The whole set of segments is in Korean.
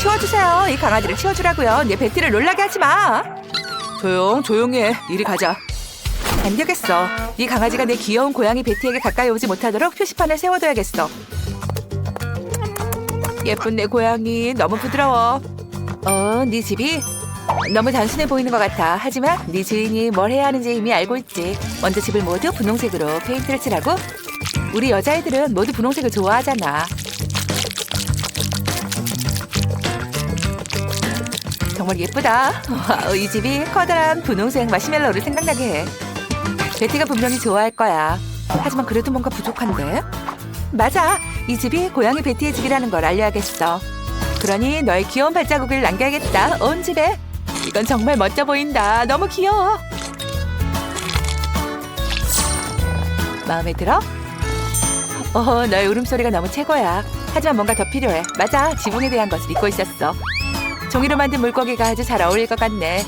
치워주세요. 이 강아지를 치워주라고요. 내 베티를 놀라게 하지 마. 조용, 조용히 해. 이리 가자. 안 되겠어. 이 강아지가 내 귀여운 고양이 베티에게 가까이 오지 못하도록 표시판을 세워둬야겠어. 예쁜 내 고양이 너무 부드러워. 어, 네 집이 너무 단순해 보이는 것 같아. 하지만 네 주인이 뭘 해야 하는지 이미 알고 있지. 먼저 집을 모두 분홍색으로 페인트를 칠하고 우리 여자애들은 모두 분홍색을 좋아하잖아. 정말 예쁘다. 와우, 이 집이 커다란 분홍색 마시멜로를 생각나게 해. 베티가 분명히 좋아할 거야. 하지만 그래도 뭔가 부족한데? 맞아. 이 집이 고양이 베티의 집이라는 걸 알려야겠어. 그러니 너의 귀여운 발자국을 남겨야겠다. 온 집에. 이건 정말 멋져 보인다. 너무 귀여워. 마음에 들어? 어, 너의 울음소리가 너무 최고야. 하지만 뭔가 더 필요해. 맞아. 지붕에 대한 것을 잊고 있었어. 종이로 만든 물고기가 아주 잘 어울릴 것 같네.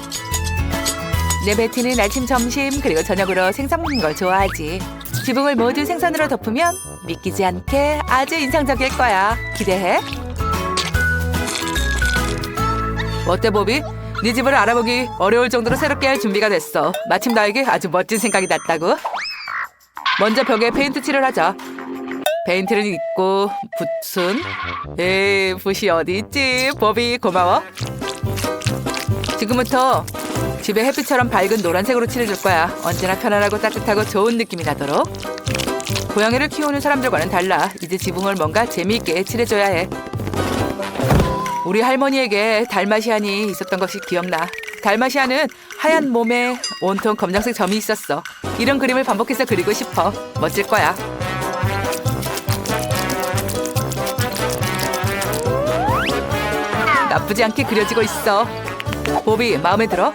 내 베티는 아침, 점심, 그리고 저녁으로 생선 먹는 걸 좋아하지. 지붕을 모두 생선으로 덮으면 믿기지 않게 아주 인상적일 거야. 기대해. 어때, 보비? 네 집을 알아보기 어려울 정도로 새롭게 할 준비가 됐어. 마침 나에게 아주 멋진 생각이 났다고. 먼저 벽에 페인트 칠을 하자. 페인트를 입고 붓은 에이 붓이 어디 있지? 보비 고마워. 지금부터 집에 햇빛처럼 밝은 노란색으로 칠해줄 거야. 언제나 편안하고 따뜻하고 좋은 느낌이 나도록. 고양이를 키우는 사람들과는 달라. 이제 지붕을 뭔가 재미있게 칠해줘야 해. 우리 할머니에게 달마시안이 있었던 것이 기억나. 달마시안은 하얀 몸에 온통 검정색 점이 있었어. 이런 그림을 반복해서 그리고 싶어. 멋질 거야. 나쁘지 않게 그려지고 있어. 보비 마음에 들어?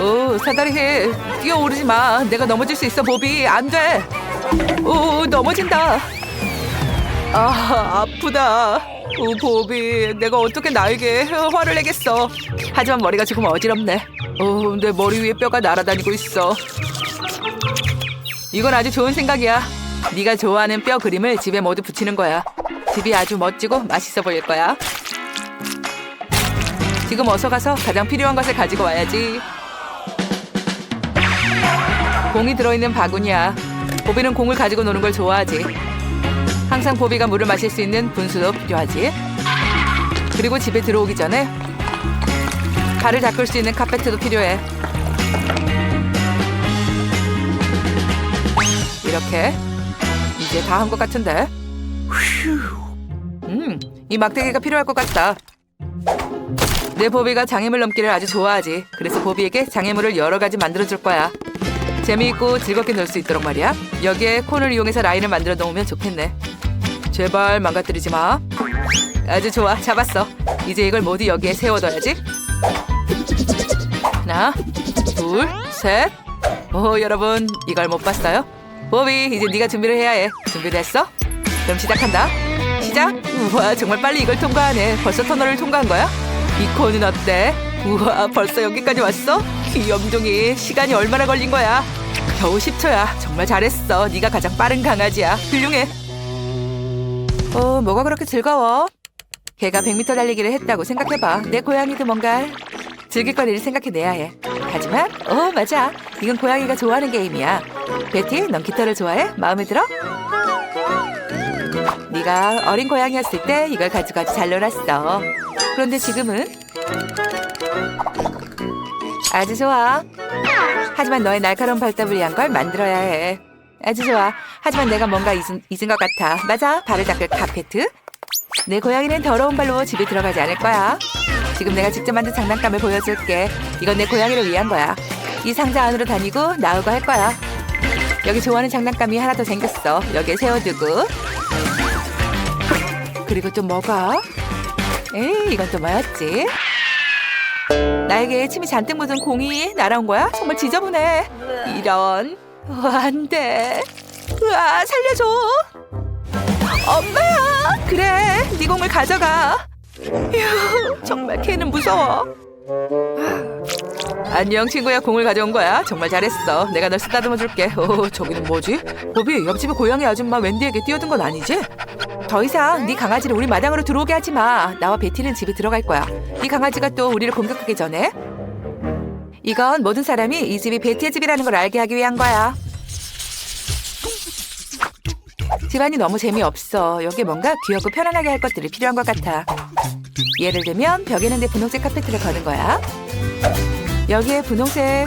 오 사다리 해 뛰어오르지 마. 내가 넘어질 수 있어 보비 안 돼. 오 넘어진다. 아 아프다. 오 보비 내가 어떻게 나에게 화를 내겠어. 하지만 머리가 조금 어지럽네. 오내 머리 위에 뼈가 날아다니고 있어. 이건 아주 좋은 생각이야. 네가 좋아하는 뼈 그림을 집에 모두 붙이는 거야. 집이 아주 멋지고 맛있어 보일 거야. 지금 어서 가서 가장 필요한 것을 가지고 와야지. 공이 들어있는 바구니야. 보비는 공을 가지고 노는 걸 좋아하지. 항상 보비가 물을 마실 수 있는 분수도 필요하지. 그리고 집에 들어오기 전에 발을 닦을 수 있는 카페트도 필요해. 이렇게 이제 다 한 것 같은데. 휴. 음, 이 막대기가 필요할 것 같다. 내 보비가 장애물 넘기를 아주 좋아하지. 그래서 보비에게 장애물을 여러 가지 만들어줄 거야. 재미있고 즐겁게 놀 수 있도록 말이야. 여기에 콘을 이용해서 라인을 만들어 놓으면 좋겠네. 제발 망가뜨리지 마. 아주 좋아, 잡았어. 이제 이걸 모두 여기에 세워둬야지. 하나, 둘, 셋. 오, 여러분 이걸 못 봤어요? 보비, 이제 네가 준비를 해야 해. 준비됐어? 그럼 시작한다. 시작. 우와, 정말 빨리 이걸 통과하네. 벌써 터널을 통과한 거야? 이 코는 어때? 우와 벌써 여기까지 왔어? 귀염둥이 시간이 얼마나 걸린 거야? 겨우 10초야 정말 잘했어 네가 가장 빠른 강아지야 훌륭해 어 뭐가 그렇게 즐거워? 걔가 100m 달리기를 했다고 생각해봐 내 고양이도 뭔가 즐길 거리를 생각해내야 해 하지만 어 맞아 이건 고양이가 좋아하는 게임이야 베티 넌 깃털을 좋아해? 마음에 들어? 네가 어린 고양이였을 때 이걸 가지고 아주 잘 놀았어 그런데 지금은 아주 좋아. 하지만 너의 날카로운 발톱을 위한 걸 만들어야 해. 아주 좋아. 하지만 내가 뭔가 잊은, 잊은 것 같아. 맞아. 발을 닦을 카페트. 내 고양이는 더러운 발로 집에 들어가지 않을 거야. 지금 내가 직접 만든 장난감을 보여줄게. 이건 내 고양이를 위한 거야. 이 상자 안으로 다니고 나오고 할 거야. 여기 좋아하는 장난감이 하나 더 생겼어. 여기에 세워두고. 그리고 또 뭐가? 에이, 이건 또 뭐였지? 나에게 침이 잔뜩 묻은 공이 날아온 거야? 정말 지저분해. 이런. 어, 안 돼. 으아, 살려줘. 엄마야. 그래, 네 공을 가져가. 휴, 정말 걔는 무서워. 안녕 친구야 공을 가져온 거야 정말 잘했어 내가 널 쓰다듬어 줄게 오 저기는 뭐지 보비 옆집에 고양이 아줌마 웬디에게 뛰어든 건 아니지 더 이상 네 강아지를 우리 마당으로 들어오게 하지 마. 나와 베티는 집에 들어갈 거야. 네 강아지가 또 우리를 공격하기 전에. 이건 모든 사람이 이 집이 베티의 집이라는 걸 알게 하기 위한 거야. 집안이 너무 재미없어. 여기 뭔가 귀엽고 편안하게 할 것들이 필요한 것 같아. 예를 들면 벽에는 내 분홍색 카페트를 거는 거야. 여기에 분홍색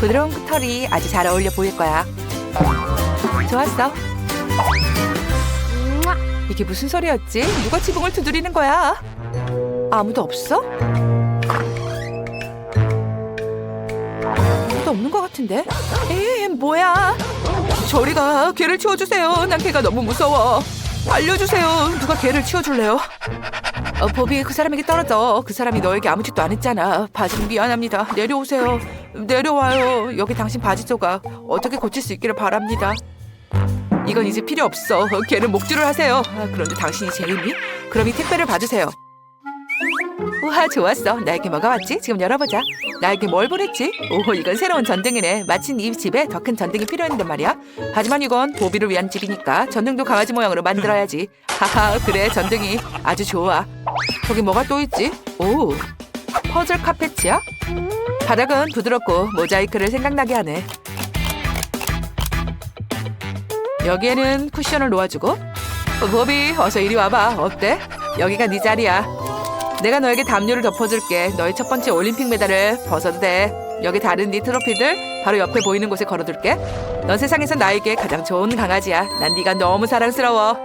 부드러운 털이 아주 잘 어울려 보일 거야. 좋았어. 이게 무슨 소리였지? 누가 지붕을 두드리는 거야? 아무도 없어? 아무도 없는 것 같은데? 에 뭐야? 저리 가 개를 치워주세요. 난 개가 너무 무서워. 알려주세요. 누가 개를 치워줄래요? 어, 보비 그 사람에게 떨어져. 그 사람이 너에게 아무 짓도 안 했잖아. 바지는 미안합니다. 내려오세요. 내려와요. 여기 당신 바지 조각 어떻게 고칠 수 있기를 바랍니다. 이건 이제 필요 없어. 걔는 목줄을 하세요. 아, 그런데 당신이 제이미? 그럼 이 택배를 받으세요. 우와 좋았어. 나에게 뭐가 왔지? 지금 열어보자. 나에게 뭘 보냈지? 오 이건 새로운 전등이네. 마침 이 집에 더 큰 전등이 필요했단 말이야. 하지만 이건 보비를 위한 집이니까 전등도 강아지 모양으로 만들어야지. 하하 그래 전등이 아주 좋아. 저기 뭐가 또 있지? 오 퍼즐 카펫이야? 바닥은 부드럽고 모자이크를 생각나게 하네. 여기에는 쿠션을 놓아주고 어, 보비 어서 이리 와봐. 어때? 여기가 네 자리야. 내가 너에게 담요를 덮어줄게. 너의 첫 번째 올림픽 메달을 벗어도 돼. 여기 다른 네 트로피들 바로 옆에 보이는 곳에 걸어둘게. 넌 세상에서 나에게 가장 좋은 강아지야. 난 네가 너무 사랑스러워.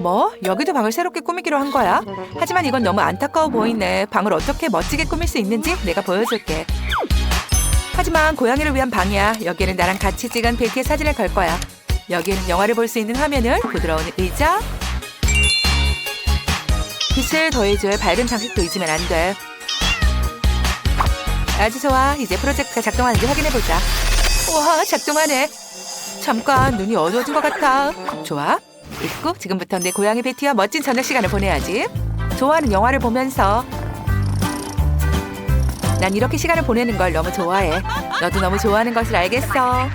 뭐? 여기도 방을 새롭게 꾸미기로 한 거야? 하지만 이건 너무 안타까워 보이네. 방을 어떻게 멋지게 꾸밀 수 있는지 내가 보여줄게 하지만 고양이를 위한 방이야. 여기에는 나랑 같이 찍은 베티의 사진을 걸 거야. 여기에는 영화를 볼 수 있는 화면을 부드러운 의자. 빛을 더해줄 밝은 장식도 잊으면 안 돼. 아주 좋아. 이제 프로젝트가 작동하는지 확인해보자. 와, 작동하네. 잠깐 눈이 어두워진 것 같아. 좋아. 있고 지금부터 내 고양이 베티와 멋진 저녁 시간을 보내야지. 좋아하는 영화를 보면서 난 이렇게 시간을 보내는 걸 너무 좋아해. 너도 너무 좋아하는 것을 알겠어.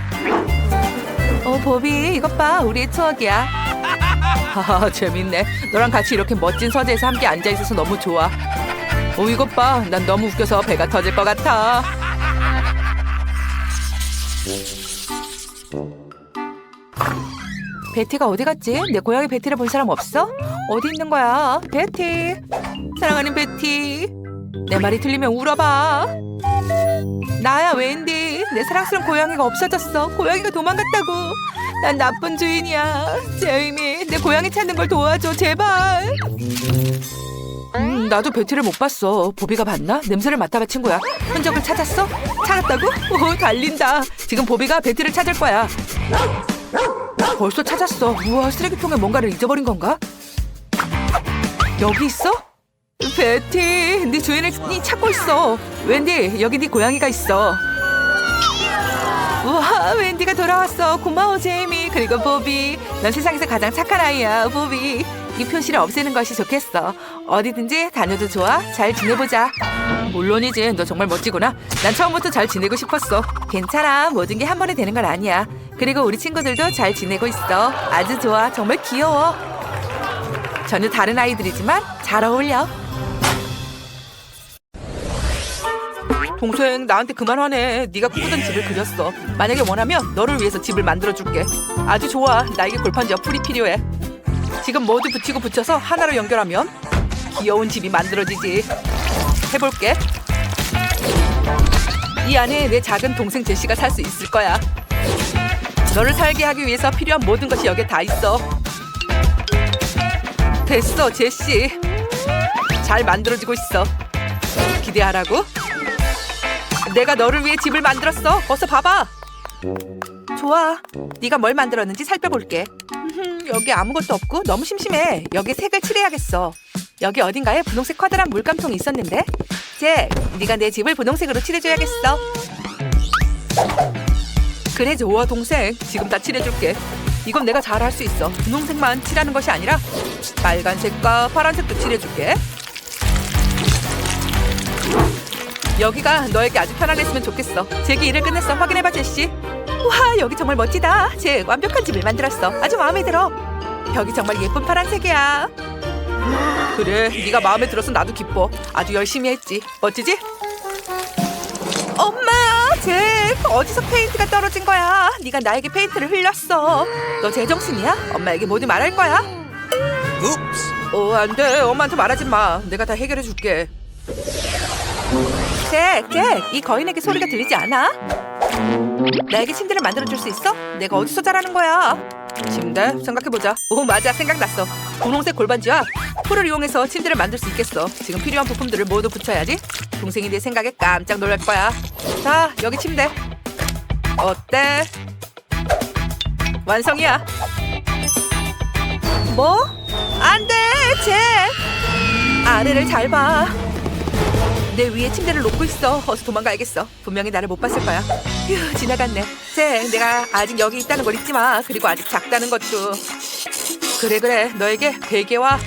어, 보비, 이것 봐. 우리의 추억이야. 하하, 재밌네. 너랑 같이 이렇게 멋진 서재에서 함께 앉아있어서 너무 좋아. 어, 이것 봐. 난 너무 웃겨서 배가 터질 것 같아. 베티가 어디 갔지? 내 고양이 베티를 본 사람 없어? 어디 있는 거야? 베티. 사랑하는 베티. 내 말이 틀리면 울어봐. 나야 웬디. 내 사랑스러운 고양이가 없어졌어. 고양이가 도망갔다고. 난 나쁜 주인이야. 제이미, 내 고양이 찾는 걸 도와줘, 제발. 음, 나도 베티를 못 봤어. 보비가 봤나? 냄새를 맡아봐, 친구야. 흔적을 찾았어? 찾았다고? 오, 달린다. 지금 보비가 베티를 찾을 거야. 벌써 찾았어. 우와, 쓰레기통에 뭔가를 잊어버린 건가? 여기 있어? 베티, 네 주인을 찾고 있어. 웬디, 여기 네 고양이가 있어. 우와, 웬디가 돌아왔어. 고마워, 제이미. 그리고 보비. 넌 세상에서 가장 착한 아이야, 보비. 이 표시를 없애는 것이 좋겠어. 어디든지 다녀도 좋아. 잘 지내보자. 물론이지. 너 정말 멋지구나. 난 처음부터 잘 지내고 싶었어. 괜찮아. 모든 게 한 번에 되는 건 아니야. 그리고 우리 친구들도 잘 지내고 있어. 아주 좋아. 정말 귀여워. 전혀 다른 아이들이지만 잘 어울려. 동생 나한테 그만하네. 네가 꿈꾸던 집을 그렸어. 만약에 원하면 너를 위해서 집을 만들어줄게. 아주 좋아. 나에게 골판지와 풀이 필요해. 지금 모두 붙이고 붙여서 하나로 연결하면 귀여운 집이 만들어지지. 해볼게. 이 안에 내 작은 동생 제시가 살 수 있을 거야. 너를 살게 하기 위해서 필요한 모든 것이 여기에 다 있어. 됐어, 제시. 잘 만들어지고 있어. 기대하라고. 내가 너를 위해 집을 만들었어. 어서 봐봐. 좋아. 네가 뭘 만들었는지 살펴볼게. 흠, 여기 아무것도 없고 너무 심심해. 여기 색을 칠해야겠어. 여기 어딘가에 분홍색 커다란 물감통이 있었는데. 잭, 네가 내 집을 분홍색으로 칠해줘야겠어. 그래 좋아 동생. 지금 다 칠해줄게. 이건 내가 잘 할 수 있어. 분홍색만 칠하는 것이 아니라 빨간색과 파란색도 칠해줄게. 여기가 너에게 아주 편안했으면 좋겠어. 잭이 일을 끝냈어. 확인해봐, 제시. 와, 여기 정말 멋지다. 잭, 완벽한 집을 만들었어. 아주 마음에 들어. 벽이 정말 예쁜 파란색이야. 그래, 네가 마음에 들어서 나도 기뻐. 아주 열심히 했지. 멋지지? 엄마, 잭, 어디서 페인트가 떨어진 거야? 네가 나에게 페인트를 흘렸어. 너 제정신이야? 엄마에게 모두 말할 거야? 어, 안 돼. 엄마한테 말하지 마. 내가 다 해결해 줄게. 잭, 잭, 이 거인에게 소리가 들리지 않아? 나에게 침대를 만들어줄 수 있어? 내가 어디서 자라는 거야? 침대? 생각해보자. 오, 맞아. 생각났어. 분홍색 골반지와 풀을 이용해서 침대를 만들 수 있겠어. 지금 필요한 부품들을 모두 붙여야지. 동생이 내 생각에 깜짝 놀랄 거야. 자, 여기 침대. 어때? 완성이야. 뭐? 안 돼, 잭! 아래를 잘 봐. 내 위에 침대를 놓고 있어. 어서 도망가야겠어. 분명히 나를 못 봤을 거야. 휴, 지나갔네. 잭, 내가 아직 여기 있다는 걸 잊지 마. 그리고 아직 작다는 것도. 그래, 그래. 너에게 베개와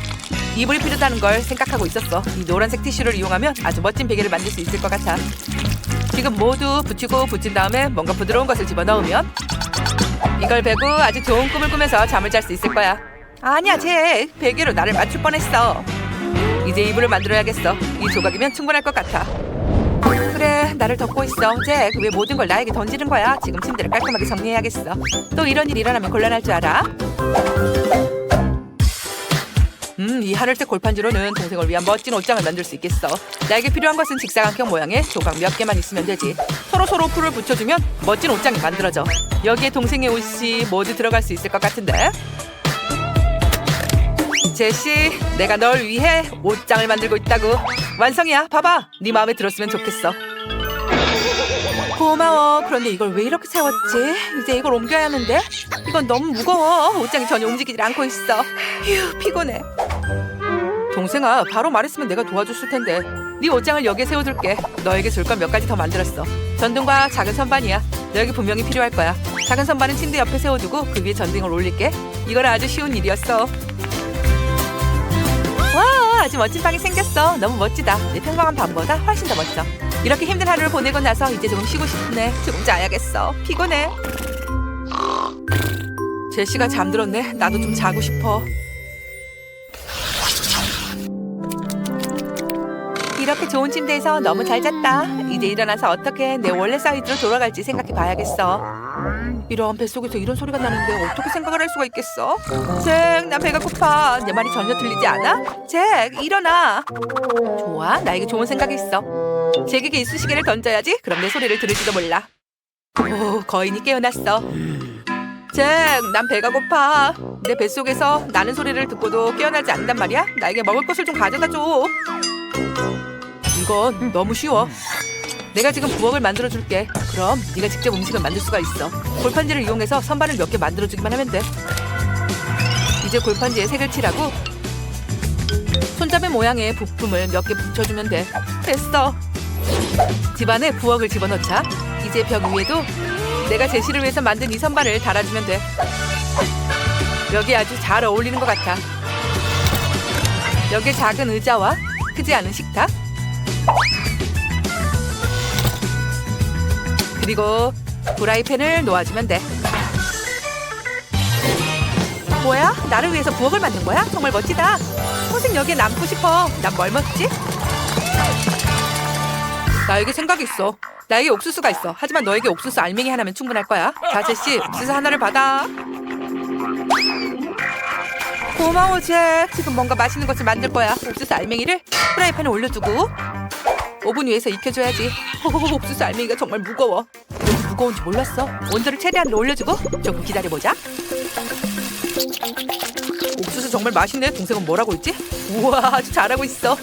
이불이 필요하다는 걸 생각하고 있었어. 이 노란색 티슈를 이용하면 아주 멋진 베개를 만들 수 있을 것 같아. 지금 모두 붙이고 붙인 다음에 뭔가 부드러운 것을 집어넣으면 이걸 베고 아주 좋은 꿈을 꾸면서 잠을 잘 수 있을 거야. 아니야, 잭. 베개로 나를 맞출 뻔했어. 이제 이불을 만들어야겠어. 이 조각이면 충분할 것 같아. 그래, 나를 덮고 있어. 잭, 왜 모든 걸 나에게 던지는 거야? 지금 침대를 깔끔하게 정리해야겠어. 또 이런 일 일어나면 곤란할 줄 알아? 음, 이 하늘색 골판지로는 동생을 위한 멋진 옷장을 만들 수 있겠어. 나에게 필요한 것은 직사각형 모양의 조각 몇 개만 있으면 되지. 서로 서로 풀을 붙여주면 멋진 옷장이 만들어져. 여기에 동생의 옷이 모두 들어갈 수 있을 것 같은데. 제시, 내가 널 위해 옷장을 만들고 있다고. 완성이야. 봐봐. 네 마음에 들었으면 좋겠어. 고마워. 그런데 이걸 왜 이렇게 세웠지? 이제 이걸 옮겨야 하는데? 이건 너무 무거워. 옷장이 전혀 움직이질 않고 있어. 휴, 피곤해. 동생아, 바로 말했으면 내가 도와줬을 텐데. 네 옷장을 여기에 세워둘게. 너에게 줄 건 몇 가지 더 만들었어. 전등과 작은 선반이야. 너에게 분명히 필요할 거야. 작은 선반은 침대 옆에 세워두고 그 위에 전등을 올릴게. 이건 아주 쉬운 일이었어. 와, 아주 멋진 방이 생겼어. 너무 멋지다. 내 평범한 밤보다 훨씬 더 멋져. 이렇게 힘든 하루를 보내고 나서 이제 조금 쉬고 싶네. 조금 자야겠어. 피곤해. 제시가 잠들었네. 나도 좀 자고 싶어. 이렇게 좋은 침대에서 너무 잘 잤다. 이제 일어나서 어떻게 내 원래 사이즈로 돌아갈지 생각해 봐야겠어. 이런 뱃속에서 이런 소리가 나는데 어떻게 생각을 할 수가 있겠어? 잭, 나 배가 고파. 내 말이 전혀 들리지 않아? 잭, 일어나. 좋아, 나에게 좋은 생각이 있어. 잭에게 이쑤시개를 던져야지. 그럼 내 소리를 들을지도 몰라. 오, 거인이 깨어났어. 잭, 난 배가 고파. 내 뱃속에서 나는 소리를 듣고도 깨어나지 않는단 말이야? 나에게 먹을 것을 좀 가져다 줘. 이건 너무 쉬워. 내가 지금 부엌을 만들어 줄게. 그럼 네가 직접 음식을 만들 수가 있어. 골판지를 이용해서 선반을 몇 개 만들어 주기만 하면 돼. 이제 골판지에 색을 칠하고 손잡이 모양의 부품을 몇 개 붙여주면 돼. 됐어. 집안에 부엌을 집어넣자. 이제 벽 위에도 내가 제시를 위해서 만든 이 선반을 달아주면 돼. 여기 아주 잘 어울리는 것 같아. 여기에 작은 의자와 크지 않은 식탁. 그리고 프라이팬을 놓아주면 돼. 뭐야? 나를 위해서 부엌을 만든 거야? 정말 멋지다. 평생 여기에 남고 싶어. 난 뭘 먹지? 나에게 생각이 있어. 나에게 옥수수가 있어. 하지만 너에게 옥수수 알맹이 하나면 충분할 거야. 자, 제시, 옥수수 하나를 받아. 고마워, 잭. 지금 뭔가 맛있는 것을 만들 거야. 옥수수 알맹이를 프라이팬에 올려두고 오븐 위에서 익혀줘야지. 호호호, 옥수수 알맹이가 정말 무거워. 너무 무거운지 몰랐어. 온도를 최대한으로 올려주고 조금 기다려보자. 옥수수 정말 맛있네. 동생은 뭐라고 했지? 우와, 아주 잘하고 있어.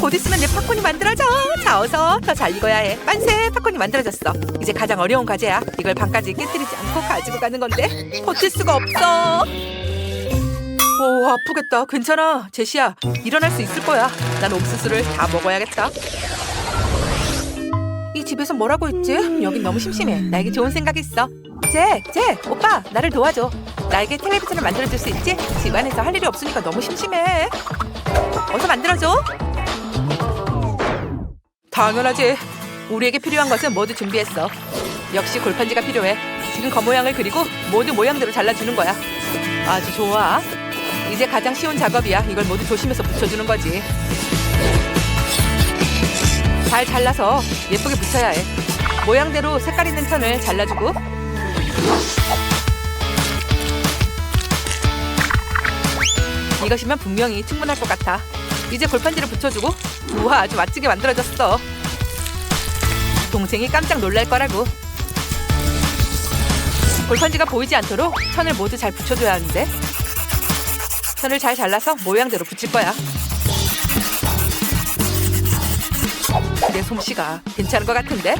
곧 있으면 내 팝콘이 만들어져. 자, 어서 더 잘 익어야 해. 만세, 팝콘이 만들어졌어. 이제 가장 어려운 과제야. 이걸 반까지 깨뜨리지 않고 가지고 가는 건데 버틸 수가 없어. 오, 아프겠다. 괜찮아. 제시야, 일어날 수 있을 거야. 난 옥수수를 다 먹어야겠다. 이 집에서 뭐라고 했지? 여긴 너무 심심해. 나에게 좋은 생각이 있어. 잭, 잭, 오빠, 나를 도와줘. 나에게 텔레비전을 만들어줄 수 있지? 집안에서 할 일이 없으니까 너무 심심해. 어서 만들어줘. 당연하지. 우리에게 필요한 것은 모두 준비했어. 역시 골판지가 필요해. 지금 겉 모양을 그리고 모두 모양대로 잘라주는 거야. 아주 좋아. 이제 가장 쉬운 작업이야. 이걸 모두 조심해서 붙여주는 거지. 잘 잘라서 예쁘게 붙여야 해. 모양대로 색깔 있는 편을 잘라주고 이것이면 분명히 충분할 것 같아. 이제 골판지를 붙여주고 우와 아주 멋지게 만들어졌어. 동생이 깜짝 놀랄 거라고. 골판지가 보이지 않도록 천을 모두 잘 붙여줘야 하는데 천을 잘 잘라서 모양대로 붙일 거야. 내 솜씨가 괜찮은 것 같은데?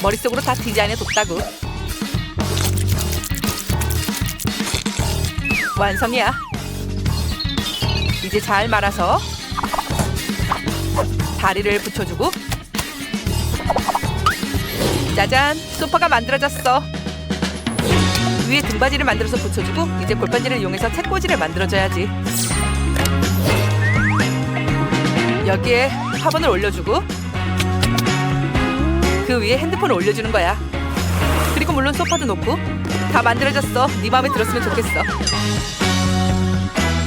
머릿속으로 다 디자인해 뒀다고. 완성이야. 이제 잘 말아서 다리를 붙여주고 짜잔 소파가 만들어졌어. 위에 등받이를 만들어서 붙여주고 이제 골판지를 이용해서 책꽂이를 만들어줘야지. 여기에 화분을 올려주고 그 위에 핸드폰을 올려주는 거야. 그리고 물론 소파도 놓고 다 만들어졌어. 네 마음에 들었으면 좋겠어.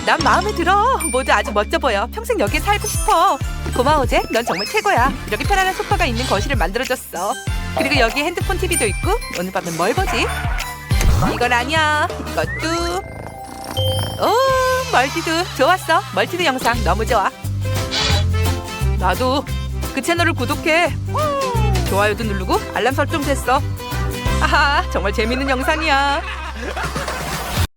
난 마음에 들어. 모두 아주 멋져 보여. 평생 여기에 살고 싶어. 고마워 제. 넌 정말 최고야. 이렇게 편안한 소파가 있는 거실을 만들어줬어. 그리고 여기에 핸드폰 TV도 있고 오늘 밤엔 뭘 보지? 이건 아니야. 이것도. 오 멀티도 좋았어. 멀티도 영상 너무 좋아. 나도 그 채널을 구독해. 좋아요도 누르고 알람 설정 됐어. 아하 정말 재밌는 영상이야.